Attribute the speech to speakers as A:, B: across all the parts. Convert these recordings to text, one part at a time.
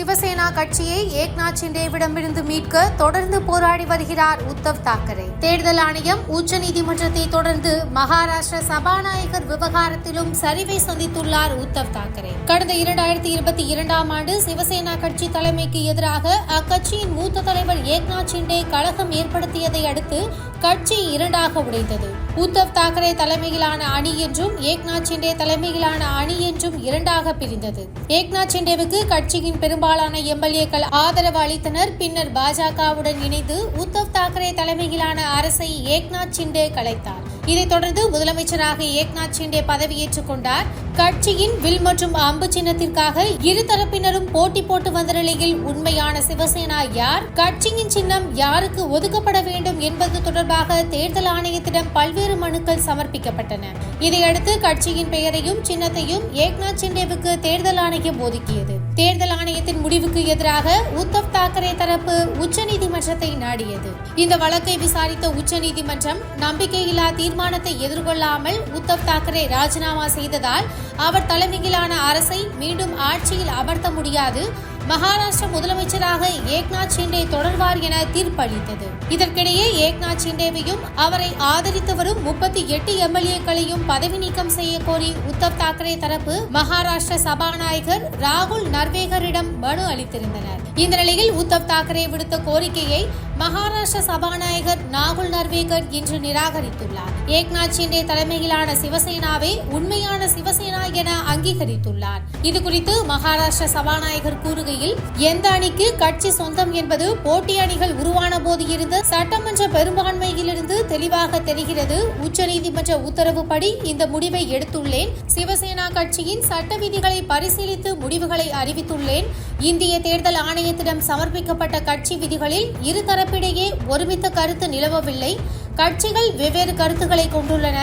A: சிவசேனா கட்சியை ஏக்நாத் சிண்டேவிடமிருந்து மீட்க தொடர்ந்து போராடி வருகிறார் உத்தவ் தாக்கரே. தேர்தல் ஆணையம் உச்சநீதிமன்றத்தை தொடர்ந்து மகாராஷ்டிர சபாநாயகர் விவகாரத்திலும் சரிவை சந்தித்துள்ளார் உத்தவ் தாக்கரே. கடந்த இரண்டாயிரத்தி இருபத்தி இரண்டாம் ஆண்டு சிவசேனா கட்சி தலைமைக்கு எதிராக அக்கட்சியின் மூத்த தலைவர் ஏக்நாத் சிண்டே கழகம் ஏற்படுத்தியதை அடுத்து கட்சி இரண்டாக உடைந்தது உத்தவ் தாக்கரே தலைமையிலான அணி என்றும் ஏக்நாத் சிண்டே தலைமையிலான அணி என்றும் இரண்டாக பிரிந்தது. ஏக்நாத் சிண்டேவுக்கு கட்சியின் பெரும்பாலும் பெரும்பாலான எம்எல்ஏக்கள் ஆதரவு அளித்தனர். பின்னர் பாஜகவுடன் இணைந்து உத்தவ் தாக்கரே தலைமையிலான அரசை ஏக்நாத் சிண்டே கலைத்தார். இதைத் தொடர்ந்து முதலமைச்சராக ஏக்நாத் சிண்டே பதவியேற்றுக் கொண்டார். கட்சியின் வில் மற்றும் அம்பு சின்னத்திற்காக இரு தரப்பினரும் போட்டி போட்டு வந்த நிலையில் உண்மையான சிவசேனா யார்? கட்சியின் சின்னம் யாருக்கு ஒதுக்கப்பட வேண்டும் என்பது தொடர்பாக தேர்தல் ஆணையத்திடம் பல்வேறு மனுக்கள் சமர்ப்பிக்கப்பட்டன. இதையடுத்து கட்சியின் பெயரையும் சின்னத்தையும் ஏக்நாத் சிண்டேவுக்கு தேர்தல் ஆணையம் ஒதுக்கியது. தேர்தல் ஆணையத்தின் முடிவுக்கு எதிராக உத்தவ் தாக்கரே தரப்பு உச்சநீதிமன்றத்தை நாடியது. இந்த வழக்கை விசாரித்த உச்சநீதிமன்றம் நம்பிக்கையில்லா தீர்மானத்தை எதிர்கொள்ளாமல் உத்தவ் தாக்கரே ராஜினாமா செய்ததால் அவர் தலைமையிலான அரசை மீண்டும் ஆட்சியில் அமர்த்த முடியாது. மகாராஷ்டிர முதலமைச்சராக ஏக்நாத் ஷிண்டே தொடர்வார் என தீர்ப்பளித்தது. இதற்கிடையே ஏக்நாத் ஷிண்டேவையும் அவரை ஆதரித்து வரும் முப்பத்தி எட்டு எம்எல்ஏக்களையும் பதவி நீக்கம் செய்ய கோரி உத்தவ் தாக்கரே தரப்பு மகாராஷ்டிர சபாநாயகர் ராகுல் நர்வேகரிடம் மனு அளித்திருந்தனர். இந்த நிலையில் உத்தவ் தாக்கரே விடுத்த கோரிக்கையை மகாராஷ்டிர சபாநாயகர் நாகுல் நர்வேகர் இன்று நிராகரித்துள்ளார். ஏக்நாத் ஷிண்டே தலைமையிலான சிவசேனாவே உண்மையான சிவசேனா என அங்கீகரித்துள்ளார். இதுகுறித்து மகாராஷ்டிர சபாநாயகர் கூறுகையில் எந்த அணிக்கு கட்சி சொந்தம் என்பது போட்டி அணிகள் உருவான போது இருந்த சட்டமன்ற பெரும்பான்மையிலிருந்து தெளிவாக தெரிகிறது. உச்சநீதிமன்ற உத்தரவுப்படி இந்த முடிவை எடுத்துள்ளேன். சிவசேனா கட்சியின் சட்ட விதிகளை பரிசீலித்து முடிவுகளை அறிவித்துள்ளேன். இந்திய தேர்தல் ஆணையத்திடம் சமர்ப்பிக்கப்பட்ட கட்சி விதிகளில் இரு தரப்பிடையே ஒருமித்த கருத்து நிலவவில்லை. கட்சிகள் வெவ்வேறு கருத்துக்களை கொண்டுள்ளன.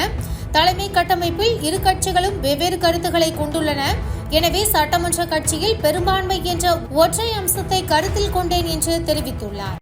A: தலைமை கட்டமைப்பில் இரு கட்சிகளும் வெவ்வேறு கருத்துக்களை கொண்டுள்ளன. எனவே சட்டமன்ற கட்சியில் பெரும்பான்மை என்ற ஒற்றை அம்சத்தை கருத்தில் கொண்டேன் என்று தெரிவித்துள்ளார்.